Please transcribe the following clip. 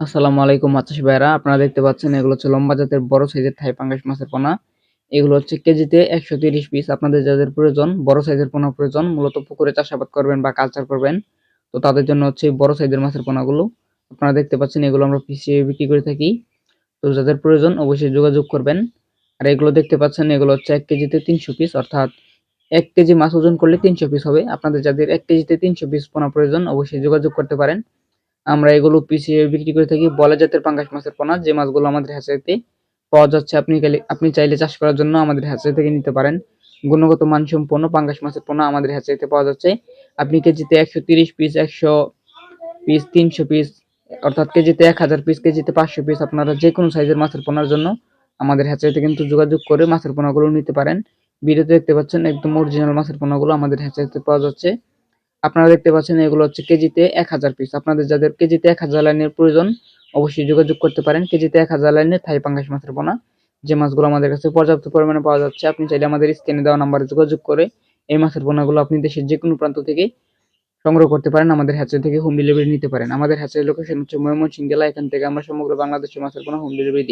আসসালামু আলাইকুম মাছাশি ভাইরা। আপনারা দেখতে পাচ্ছেন, এগুলো হচ্ছে লম্বা জাতের, বড় সাইজের থাই পাঙ্গাস মাছের পোনা। এগুলো হচ্ছে কেজিতে একশো তিরিশ পিস আপনাদের যাদের প্রয়োজন, বড় সাইজের পোনা প্রয়োজন, মূলত পুকুরে চাষাবাদ করবেন বা কালচার করবেন, তো তাদের জন্য হচ্ছে বড় সাইজের মাছের পোনাগুলো। আপনারা দেখতে পাচ্ছেন, এগুলো আমরা পিসিয়ে বিক্রি করে থাকি। তো যাদের প্রয়োজন, অবশ্যই যোগাযোগ করবেন। আর এগুলো দেখতে পাচ্ছেন, এগুলো হচ্ছে এক কেজিতে তিনশো পিস অর্থাৎ এক কেজি মাছ ওজন করলে তিনশো পিস হবে। আপনাদের যাদের এক কেজিতে তিনশো পিস পোনা প্রয়োজন, অবশ্যই যোগাযোগ করতে পারেন। আমরা এগুলো পিছিয়ে বিক্রি করে থাকি। বলা জাতের পাঙ্গাস মাছের পোনা, যে মাছগুলো আমাদের হ্যাচারিতে পাওয়া যাচ্ছে, আপনি আপনি চাইলে চাষ করার জন্য আমাদের হ্যাচারি থেকে নিতে পারেন। গুণগত মানসম্পন্ন পাঙ্গাস মাছের পোনা আমাদের হ্যাচারিতে পাওয়া যাচ্ছে। আপনি কেজিতে একশো তিরিশ পিস একশো পিস তিনশো পিস অর্থাৎ কেজিতে এক হাজার পিস কেজিতে পাঁচশো পিস আপনারা যে কোনো সাইজের মাছের পোনার জন্য আমাদের হ্যাচারিতে কিন্তু যোগাযোগ করে মাছের পোনাগুলো নিতে পারেন। ভিডিওতে দেখতে পাচ্ছেন একদম অরিজিনাল মাছের পোনাগুলো আমাদের হ্যাচারিতে পাওয়া যাচ্ছে। আপনারা দেখতে পাচ্ছেন এগুলো হচ্ছে কেজিতে এক হাজার পিস আপনাদের যাদের কেজিতে এক হাজার লাইনের প্রয়োজন, অবশ্যই যোগাযোগ করতে পারেন। কেজিতে এক হাজার লাইনের থাই পাঙ্গাস মাছের পোনা যে মাছগুলো আমাদের কাছে পর্যাপ্ত পরিমাণে পাওয়া যাচ্ছে, আপনি চাইলে আমাদের স্ক্রিনে দেওয়া নাম্বারে যোগাযোগ করে এই মাছের পোনাগুলো আপনি দেশের যে কোনো প্রান্ত থেকে সংগ্রহ করতে পারেন। আমাদের হ্যাচারি থেকে হোম ডেলিভারি নিতে পারেন। আমাদের হ্যাচারি লোকেশন হচ্ছে ময়মনসিংহ জেলা। এখান থেকে আমরা সমগ্র বাংলাদেশের মাছের পোনা হোম ডেলিভারি দিই।